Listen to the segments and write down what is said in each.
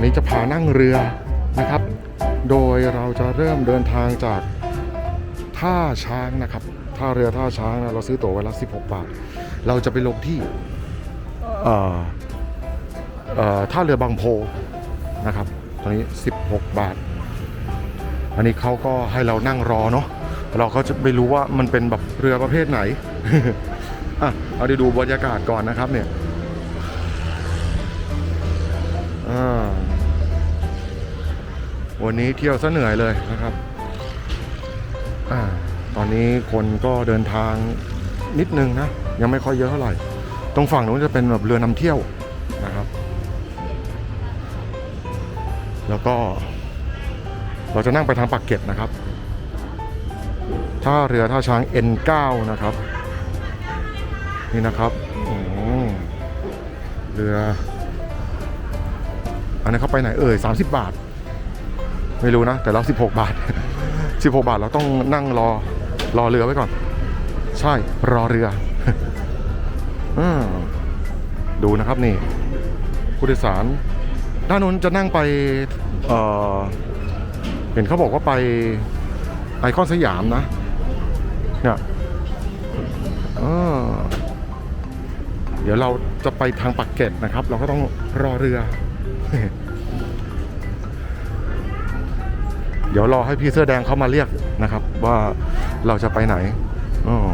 วันนี้จะพานั่งเรือนะครับ โดยเราจะเริ่มเดินทางจากท่าช้างนะครับท่าเรือท่าช้างนะเราซื้อตั๋วไว้ละ16 บาท เราจะไปลงที่ท่าเรือบางโพนะครับ ตอนนี้ 16 บาท อันนี้เขาก็ให้เรานั่งรอเนาะเราก็จะไม่รู้ว่ามันเป็นแบบเรือประเภทไหนอะเอาไปดูบรรยากาศก่อนนะครับเนี่ยอ่า วันนี้เที่ยวซะเหนื่อยเลยนะครับอตอนนี้คนก็เดินทางนิดนึงนะ ยังไม่ค่อยเยอะเท่าไหร่ ตรงฝั่งนู้นจะเป็นแบบเรือนำเที่ยวนะครับ แล้วก็เราจะนั่งไปทางปากเกร็ดนะครับท่าเรือท่าช้าง N9 นะครับ นี่นะครับอืมเรือ อันนี้เขาไปไหนเอ่ย30 บาท ไม่รู้นะ แต่เรา16 บาท 16 บาทเราต้องนั่งรอรอเรือไว้ก่อน ใช่รอเรืออืมดูนะครับนี่ผู้โดยสาร ด้านนู้นจะนั่งไปเเห็นเขาบอกว่าไปไอคอนสยามนะเนี่ยเออเดี๋ยวเราจะไปทางปักเกร็ดนะครับ เราก็ต้องรอเรือ เดี๋ยวรอให้พี่เสื้อแดงเขามาเรียกนะครับ ว่าเราจะไปไหนออ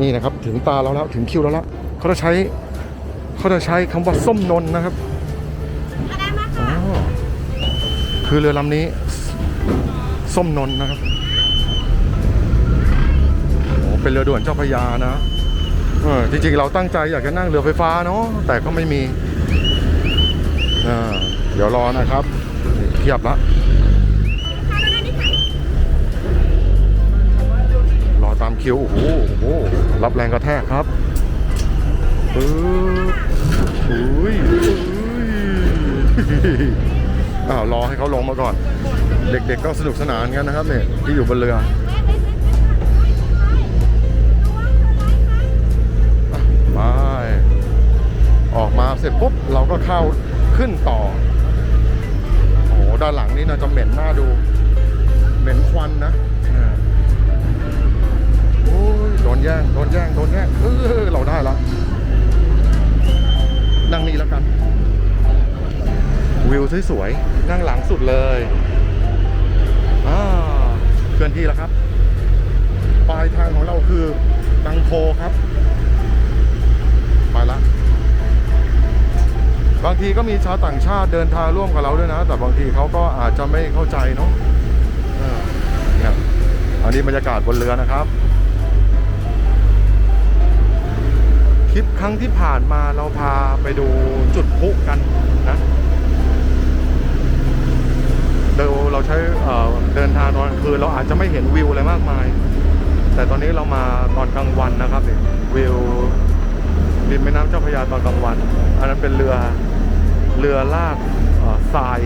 นี่นะครับถึงตาเราแล้วถึงคิวเราแล้วเขาจะใช้เขาจะใช้คำว่าส้มนนนะครับอ๋อคือเรือลำนี้ ส้มนนนะครับโอ้เป็นเรือด่วนเจ้าพระยานะเออจริงๆ เราตั้งใจอยากจะนั่งเรือไฟฟ้าเนาะแต่ก็ไม่มีอ่าเดี๋ยวรอนะครับนี่เทียบละ รอตามคิวโอ้โหโอ้โหรับแรงกระแทกครับปึ๊บอุ้ยอุ้ยอ้าวรอให้เขาลงมาก่อน เด็กๆก็สนุกสนานกันนะครับเนี่ยที่อยู่บนเรืออะไปออกมาเสร็จปุ๊บเราก็เข้าขึ้นต่อโอ้โหด้านหลังนี่น่าจะเหม็นหน้าดู เหม็นควันนะ โดนแย่งโดนแย่งเออเราได้แล้วนั่งนี่แล้วกัน วิวสวยๆนั่งหลังสุดเลยอ่าเคลื่อนที่แล้วครับ ปลายทางของเราคือบางโพครับไปละบางทีก็มีชาวต่างชาติเดินทางร่วมกับเราด้วยนะ แต่บางทีเขาก็อาจจะไม่เข้าใจเนาะเนี่ยอันนี้บรรยากาศบนเรือนะครับ คลิปครั้งที่ผ่านมาเราพาไปดูจุดพุกันนะเดี๋ยวเราใช้เเดินทางตอนกลางคืนเราอาจจะไม่เห็นวิวอะไรมากมาย แต่ตอนนี้เรามาตอนกลางวันนะครับเนี่ยวิวริมแม่น้ำเจ้าพระยาตอนกลางวัน อันนั้นเป็นเรือเรือลากทราย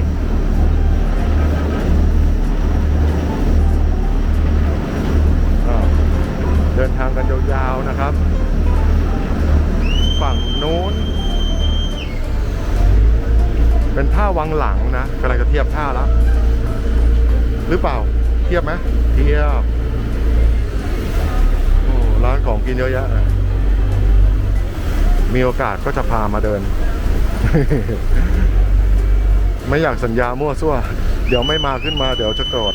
นของกินเยอะแยะมีโอกาสก็จะพามาเดิน ไม่อยากสัญญามั่วซั่ว เดี๋ยวไม่มาขึ้นมาเดี๋ยวจะโกรธ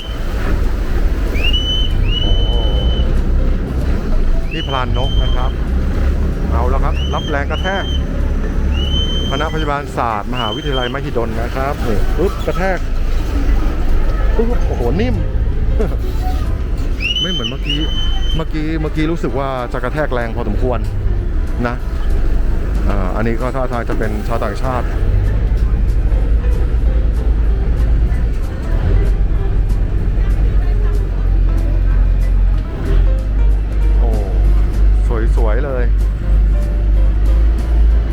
โอ้นี่พลานนกนะครับ เอาแล้วครับ รับแรงกระแทกคณะพยาบาลศาสตร์ มหาวิทยาลัยมหิดลนะครับนี่ปึ๊บกระแทกปึ๊บโอ้โหนิ่ม ไม่เหมือนเมื่อกี้ เมื่อกี้เมื่อกี้รู้สึกว่าจะกระแทกแรงพอสมควรนะอันนี้ก็ท่าทางจะเป็นชาวต่างชาติโอ้สวย ๆ เลย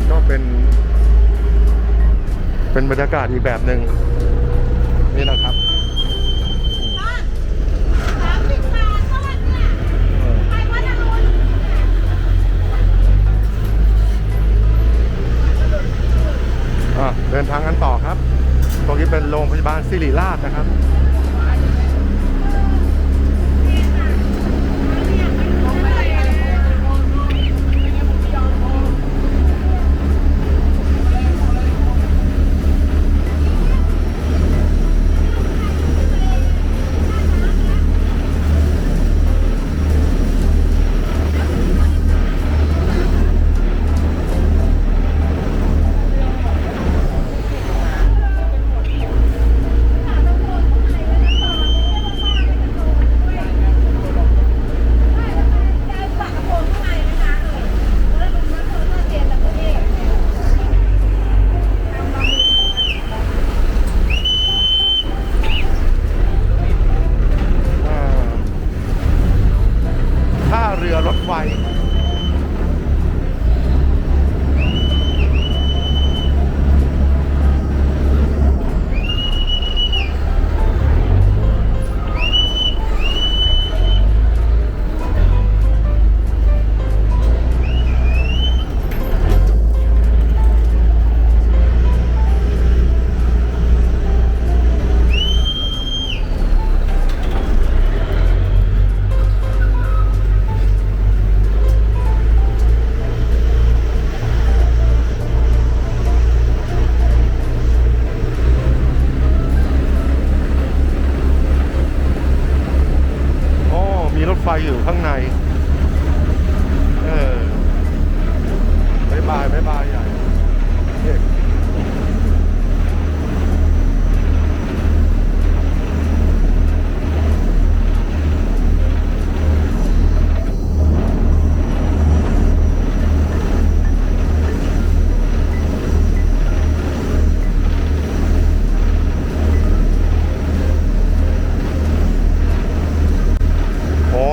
ก็เป็น เป็นบรรยากาศอีกแบบหนึ่งนี่นะครับ เดินทางกันต่อครับตรงนี้เป็นโรงพยาบาลสิริราชนะครับ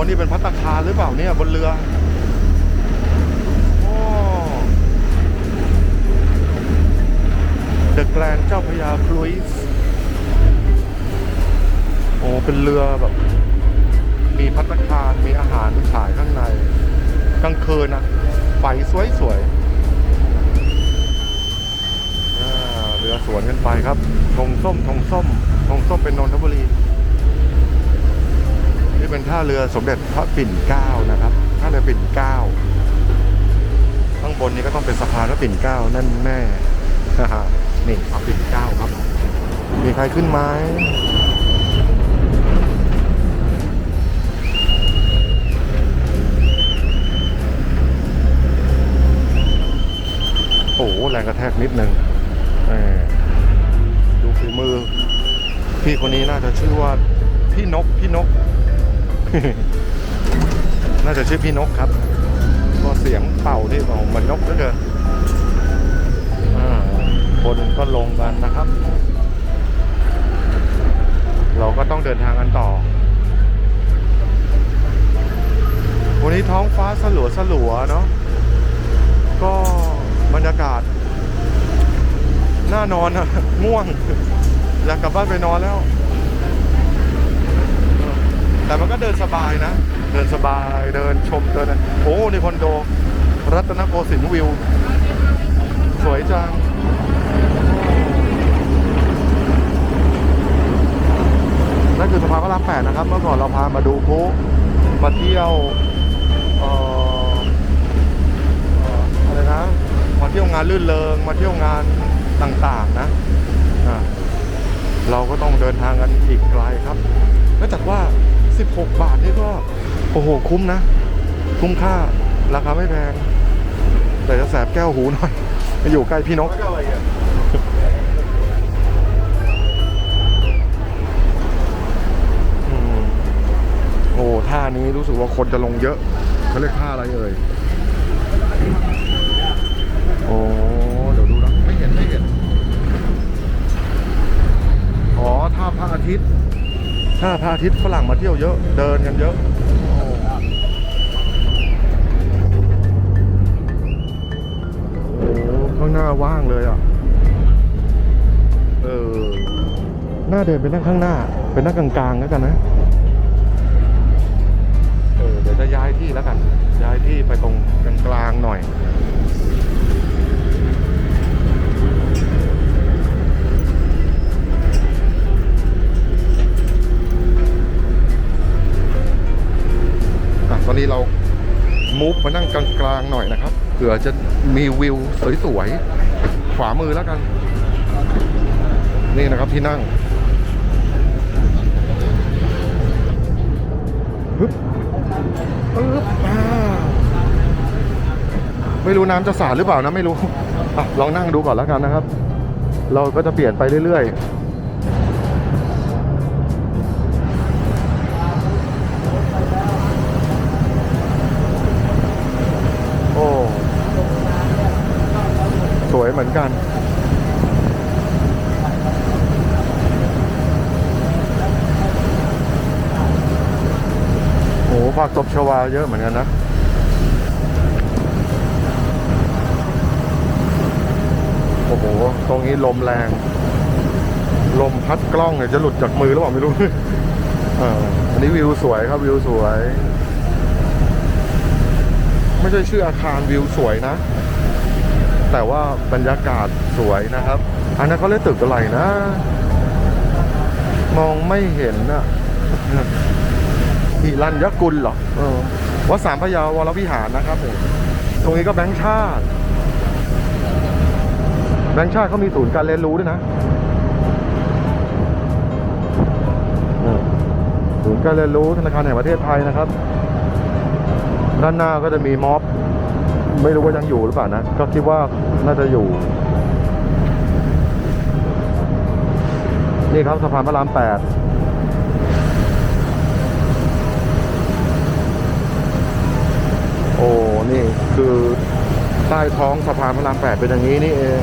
นี่เป็นพัตคาหรือเปล่าเนี่ยบนเรือเดอะแกรนเจ้าพระยาครุยส์โอ้ เป็นเรือแบบ มีพัตคารมีอาหารขายข้างใน กลางคืนนะไฟสวยๆอ่าเรือสวนกันไปครับธงส้มธงส้มธงส้มเป็นนนทบุรี เป็นท่าเรือสมเด็จพระปิ่นเกล้านะครับท่าเรือปิ่นเกล้าข้างบนนี้ก็ต้องเป็นสะพานพระปิ่นเกล้านั่นแน่นี่พระปิ่นเกล้าครับ มีใครขึ้นไหมโอ้โหแรงกระแทกนิดนึงดูฝีมือ พี่คนนี้น่าจะชื่อว่าพี่นกพี่นก น่าจะชื่อพี่นกครับก็เสียงเป่าที่บอกเหมันนกเหลือเกินคนก็ลงกันนะครับ เราก็ต้องเดินทางกันต่อ วันนี้ท้องฟ้าสลัวสลัวเนาะก็บรรยากาศน่านอนอะง่วงอยากกลับบ้านไปนอนแล้ว แต่มันก็เดินสบายนะ เดินสบายเดินชมเดินอะไรโอ้ในคอนโด รัตนโกสินทร์วิว สวยจังนั่นคือสะพานพระรามแปดนะครับ เมื่อก่อนเราพามาดูพุมาเที่ยวอะไรนะมาเที่ยวงานลื่นเริง มาเที่ยวงานต่างๆนะะเราก็ต้องเดินทางกันอีกไกลครับเนื่องจากว่า 16 บาทนี่ก็โอ้โหคุ้มนะ คุ้มค่าราคาไม่แพง แต่จะแสบแก้วหูหน่อยมาอยู่ใกล้พี่นกอืมโอ้ท่านี้รู้สึกว่าคนจะลงเยอะเขาเรียกท่าอะไรเอ่ยโอ้เดี๋ยวดูนะไม่เห็นไม่เห็นอ๋อท่าพระอาทิตย์ท่าพระอาทิตย์ฝรั่งมาเที่ยวเยอะ เดินกันเยอะโอ้โอ้ข้างหน้าว่างเลยอะ เออ หน้าเดินไปนั่งข้างหน้า เป็นนั่งกลางๆแล้วกันนะ เออ เดี๋ยวจะย้ายที่แล้วกัน ย้ายที่ไปตรงกลางๆหน่อย ตอนนี้เรามูฟมานั่งกลางๆหน่อยนะครับเผื่อจะมีวิวสวยๆขวามือแล้วกัน นี่นะครับที่นั่งฮึบปึ๊บอ่าไม่รู้น้ำจะสาดหรือเปล่านะไม่รู้อลองนั่งดูก่อนแล้วกันนะครับ เราก็จะเปลี่ยนไปเรื่อยๆ วยเหมือนกันโอ้ผักตบชวาเยอะเหมือนกันนะโอ้โห ตรงนี้ลมแรง ลมพัดกล้องเนี่ยจะหลุดจากมือหรือเปล่าไม่รู้อันนี้วิวสวยครับวิวสวย ไม่ใช่ชื่ออาคารวิวสวยนะ แต่ว่าบรรยากาศสวยนะครับ อันนั้นเขาเรียกตึกอะไรนะ มองไม่เห็นอะหิรันยกุลเหรออวัดสามพระยาวรวิหารนะครับผมตรงนี้ก็แบงค์ชาติ แบงค์ชาติเขามีศูนย์การเรียนรู้ด้วยนะศูนย์การเรียนรู้ธนาคารแห่งประเทศไทยนะครับ ด้านหน้าก็จะมีม็อบ ไม่รู้ว่ายังอยู่หรือเปล่านะ ก็คิดว่าน่าจะอยู่ นี่ครับสะพานพระรามแปดโอ้ นี่คือใต้ท้องสะพานพระรามแปดเป็นอย่างนี้นี่เอง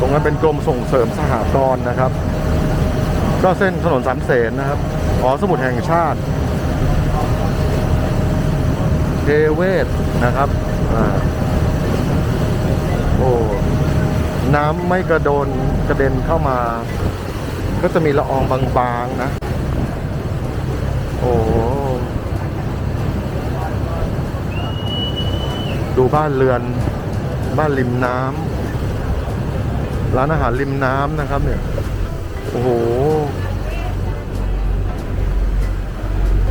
ตรงนั้น เป็นกรมส่งเสริมสหกรณ์นะครับ ก็เส้นถนนสามเสนนะครับอ๋อสมุดแห่งชาติเทเวศนะครับอ่าโอ้น้ำไม่กระโดนกระเด็นเข้ามา ก็จะมีละอองบางๆนะ โอ้ดูบ้านเรือน บ้านริมน้ำ ร้านอาหารริมน้ำนะครับเนี่ย โอ้โห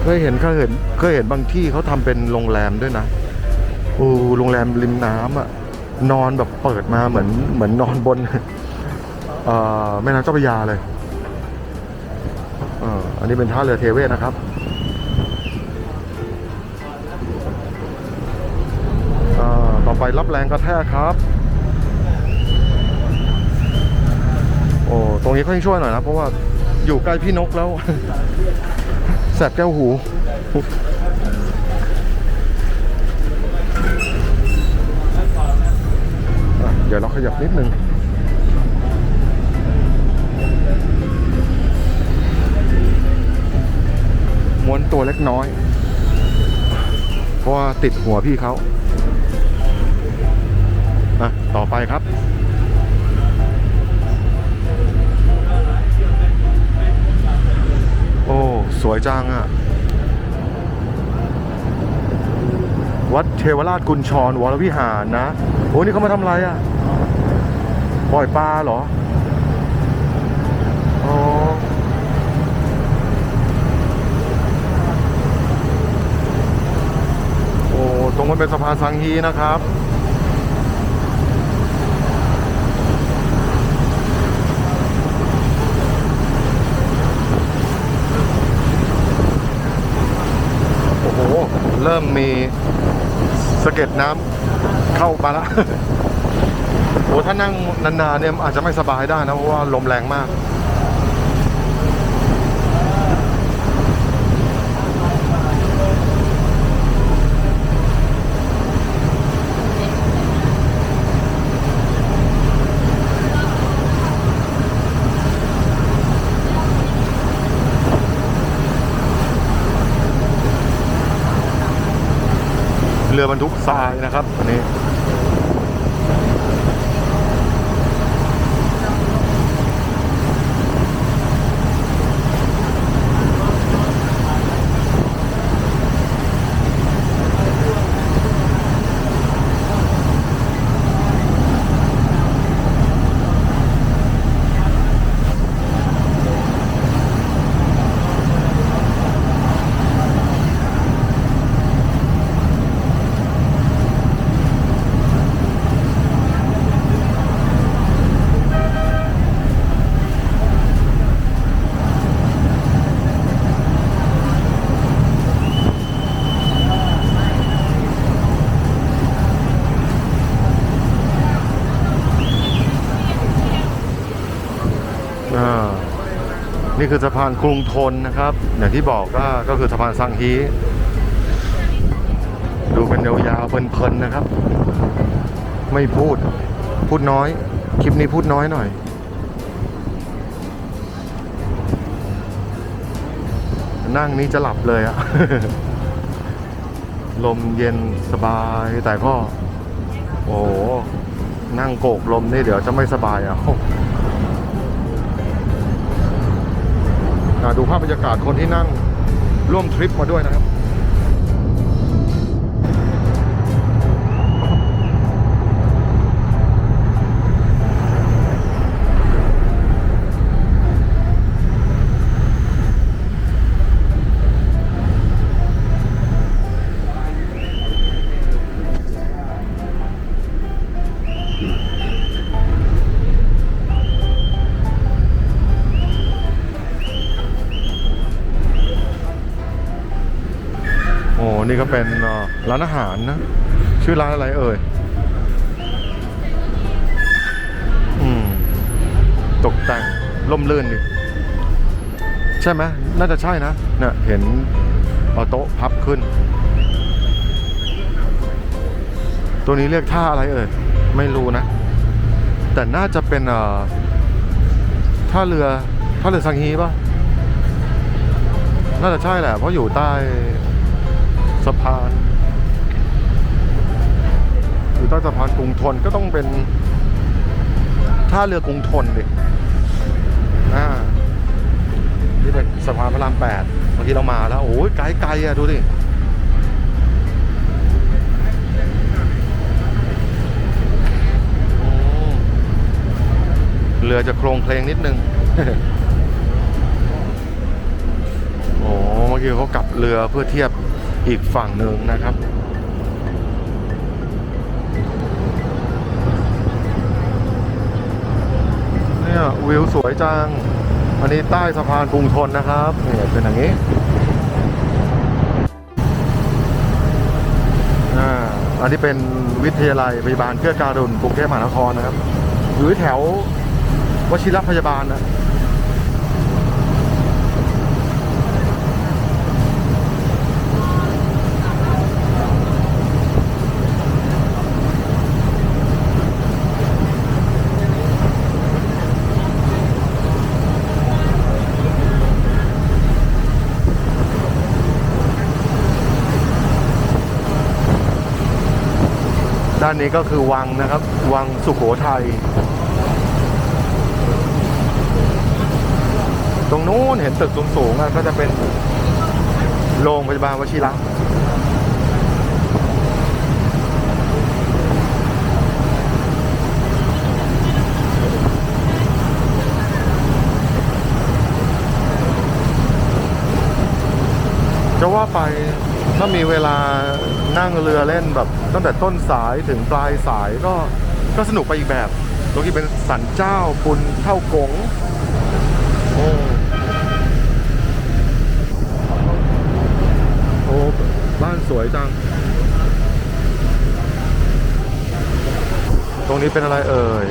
เคยเห็นเคยเห็นเคยเห็นบางที่เขาทำเป็นโรงแรมด้วยนะ โอ้โรงแรมริมน้ำอะนอนแบบเปิดมาเหมือนเหมือนนอนบนเอ่อแม่น้ำเจ้าพระยาเลยเอ่ออันนี้เป็นท่าเรือเทเวศนะครับอ่าต่อไปรับแรงกระแทกครับ อ้ตรงนี้ค่อยช่วยหน่อยนะเพราะว่าอยู่ใกล้พี่นกแล้ว แสบแก้วหูเดี๋ยวเราขยับนิดนึงม้วนตัวเล็กน้อย เพราะว่าติดหัวพี่เขาอะต่อไปครับ โอ้ สวยจังอะ่ะ วัดเทวราชกุญชรวรวิหารนะ โอ้นี่เขามาทำอะไรอะ่ะ ปล่อยปลาเหรออ๋อโอ้ตรงมันเป็นสะพานสังฮีนะครับ โอ้โห เริ่มมี สะเก็ดน้ำเข้ามาละโอ้ถ้านั่งนานๆเนี่ยอาจจะไม่สบายได้นะ เพราะว่าลมแรงมาก รือบรรทุกทรายนะครับอันนี้ นี่ คือสะพานกรุงทนนะครับ อย่างที่บอกว่าก็คือสะพานสังฮีดูเป็นยาวๆเพลินๆนะครับ ไม่พูดพูดน้อย คลิปนี้พูดน้อยหน่อยนั่งนี่จะหลับเลยอะลมเย็นสบายแต่ก็ โอ้นั่งโกกลมนี่เดี๋ยวจะไม่สบายอะ ดูภาพบรรยากาศคนที่นั่งร่วมทริปมาด้วยนะครับ ร้านอาหารนะ ชื่อร้านอะไรเอ่ยอืมตกแต่งล่มลื่นดิใช่ไหมน่าจะใช่นะเนี่ยเห็นเอาโต๊ะพับขึ้น ตัวนี้เรียกท่าอะไรเอ่ยไม่รู้นะ แต่น่าจะเป็นเอ่อท่าเรือท่าเรือสังฮีป่ะน่าจะใช่แหละ เพราะอยู่ใต้สะพาน ใต้สะพานกรุงทนก็ต้องเป็นท่าเรือกรุงทนดิอ่านี่เป็นสะพานพระรามแปดเมื่อกี้เรามาแล้วโอ้ยไกลไกลๆอะดูดิเรือจะโครงเพลงนิดนึง โอ้เมื่อกี้เขากลับเรือเพื่อเทียบอีกฝั่งหนึ่งนะครับ เนี่ยวิวสวยจัง อันนี้ใต้สะพานกรุงทนนะครับเนี่ยเป็นอย่างนี้อ่าอันนี้เป็นวิทยาลัยพยาบาลเพื่อการุณกรุงเทพมหานครนะครับหรือแถววชิรพยาบาลนะานนี้ก็คือวังนะครับ วังสุโขทัย ตรงนู้นเห็นตึกสูงๆก็จะเป็นโรงพยาบาลวชิระจะว่าไป ถ้ามีเวลานั่งเรือเล่นแบบ ตั้งแต่ต้นสายถึงปลายสายก็ก็สนุกไปอีกแบบตรงที่เป็นสันเจ้าปุนเท่ากงโอ้โอ้บ้านสวยจัง ตรงนี้เป็นอะไรเอ่ย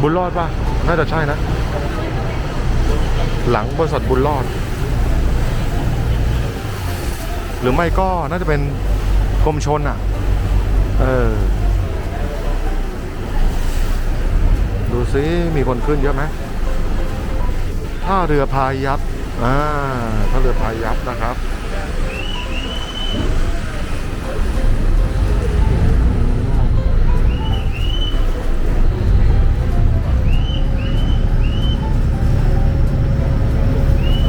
บุญรอดปะน่าจะใช่นะ หลังบริษัทบุญรอด ห รือไม่ก็น่าจะเป็นกรมชนอะ เออ ดูซิมีคนขึ้นเยอะไหมท่าเรือพายัพอ่าท่าเรือพายัพนะครับ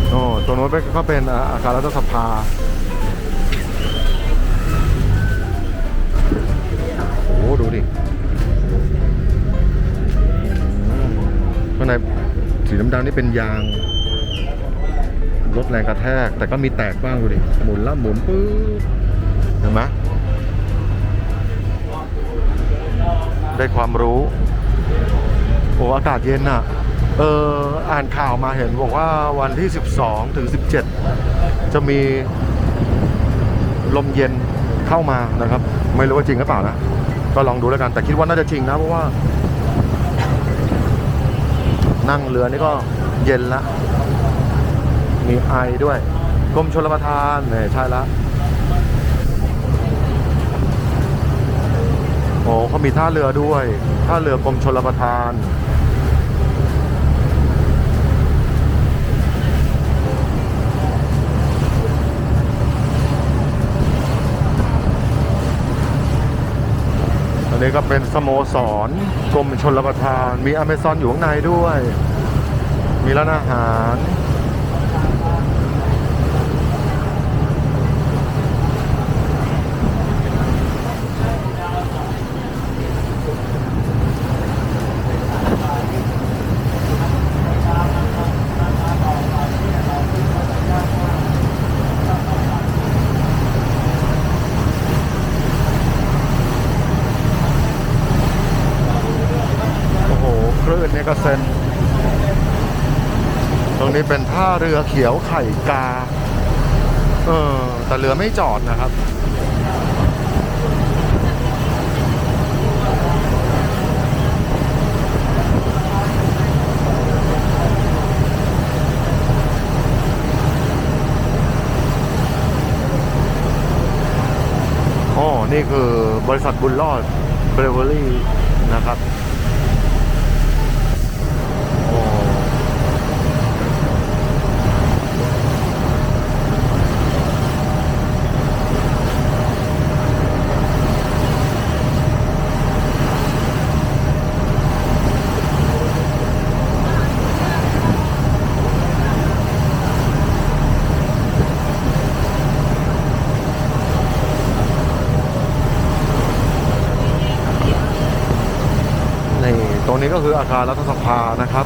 โอ้ตรงโน้นเป็นก็เป็นอาคารรัฐสภาางในสีดำๆนี่เป็นยางลดแรงกระแทก แต่ก็มีแตกบ้างดูดิหมุนแล้วหมุนปื๊บเห็นไหมได้ความรู้โอ้อากาศเย็นอะ เอออ่านข่าวมาเห็นบอกว่าวันที่ 12 ถึง 17 จะมีลมเย็นเข้ามานะครับ ไม่รู้ว่าจริงหรือเปล่านะ ก็ลองดูแล้วกันแต่คิดว่าน่าจะจริงนะ เพราะว่า นั่งเรือนี่ก็เย็นละ มีไอด้วยกรมชลประทานเนี่ยใช่ละโอ้เขามีท่าเรือด้วย ท่าเรือกรมชลประทาน นนี้ก็เป็นสโมสรกรมชนรประทาน มีอเมซอนอยู่ข้างในด้วย มีร้านอาหาร โอ้โห คลื่นเนี่ย กเซนตรงนี้เป็นท่าเรือเขียวไข่กา เออ แต่เรือไม่จอดนะครับอ๋อนี่คือบริษัทบุญรอดเบรเวอรี่นะครับ โอ้ นี่ ตรง นี้ก็คืออาคารรัฐสภานะครับ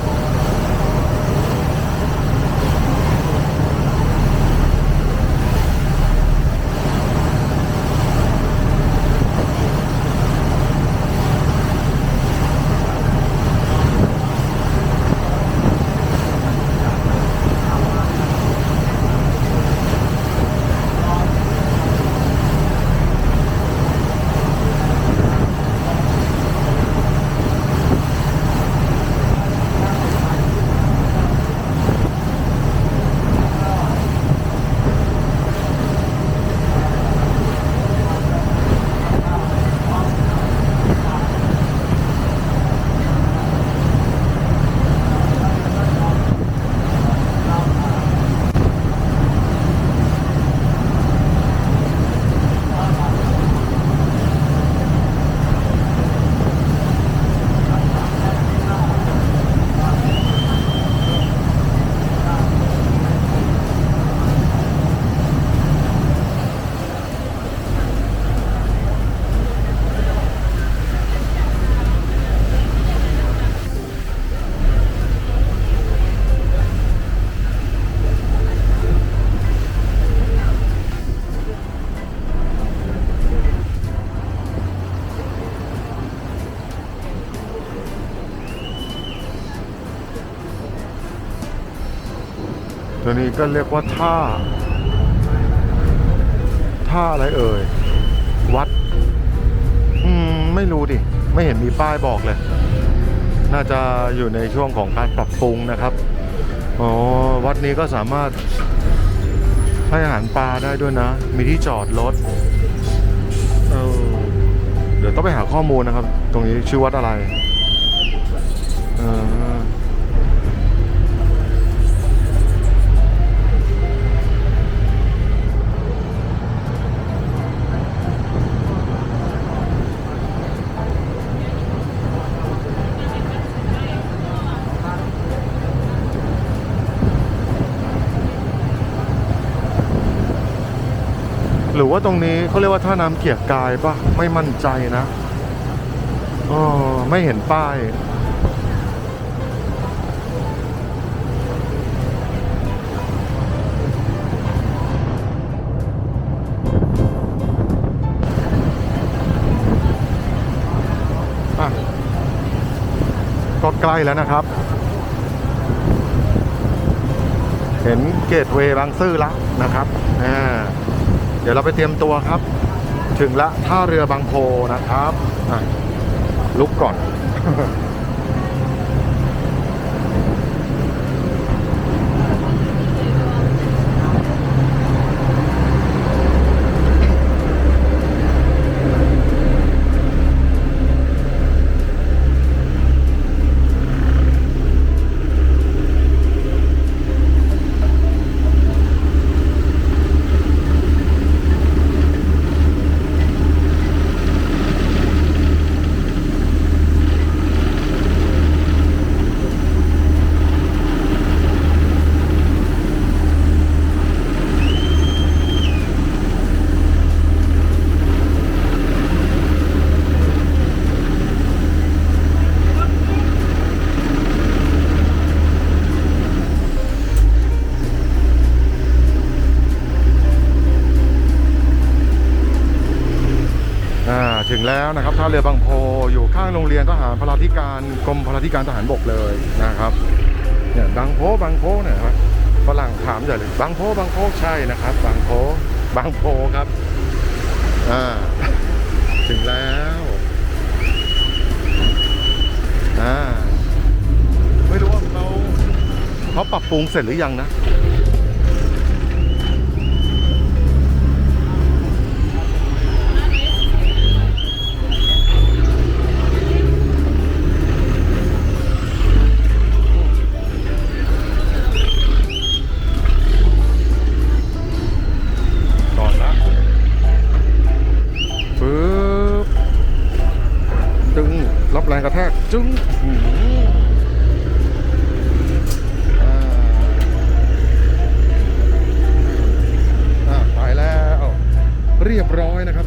นี้ก็เรียกว่าท่า ท่าอะไรเอ่ย วัด อืม ไม่รู้ดิ ไม่เห็นมีป้ายบอกเลย น่าจะอยู่ในช่วงของการปรับปรุงนะครับอ๋อวัดนี้ก็สามารถให้อาหารปลาได้ด้วยนะ มีที่จอดรถเออเดี๋ยวต้องไปหาข้อมูลนะครับ ตรงนี้ชื่อวัดอะไร ว่าตรงนี้เขาเรียกว่าท่าน้ำเกียรกายปะไม่มั่นใจนะอ๋อไม่เห็นป้ายอะก็ใกล้แล้วนะครับ เห็นเกตเวย์บางซื่อแล้วนะครับอ่า เดี๋ยวเราไปเตรียมตัวครับ ถึงละท่าเรือบางโพนะครับลุกก่อน แล้วนะครับท่าเรือบางโพอยู่ข้างโรงเรียนทหาร พลาธิการกรมพลาธิการทหารบกเลยนะครับเนี่ยบางโพบางโพเนี่ยครับฝรั่งถามใหญ่เลยบางโพบางโพใช่นะครับ บางโพบางโพครับอ่าถึงแล้วอ่าไม่รู้ว่าเขาเขาปรับปรุงเสร็จหรือยังนะ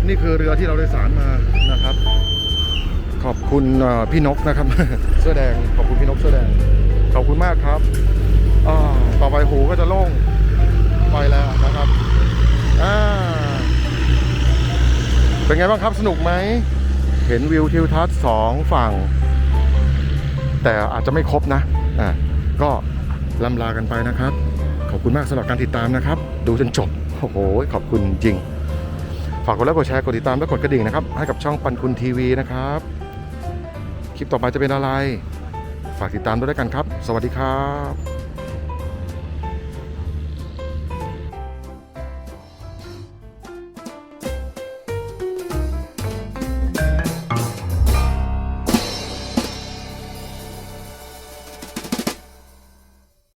นี่คือเรือที่เราโดยสารมานะครับ ขอบคุณพี่นกนะครับ เสื้อแดงขอบคุณพี่นกเสื้อแดงขอบคุณมากครับต่อไปหูก็จะโล่งไปแล้วนะครับเป็นไงบ้างครับสนุกไหม เห็นวิวทิวทัศน์สองฝั่ง แต่อาจจะไม่ครบนะอ่าก็ลำลากันไปนะครับ ขอบคุณมากสำหรับการติดตามนะครับ ดูจนจบ โอ้โห ขอบคุณจริง ฝากกดไลค์กดแชร์กดติดตามและกดกระดิ่งนะครับ ให้กับช่องปันคุณทีวีนะครับ คลิปต่อไปจะเป็นอะไร ฝากติดตามด้วยแล้วกันครับ สวัสดีครับ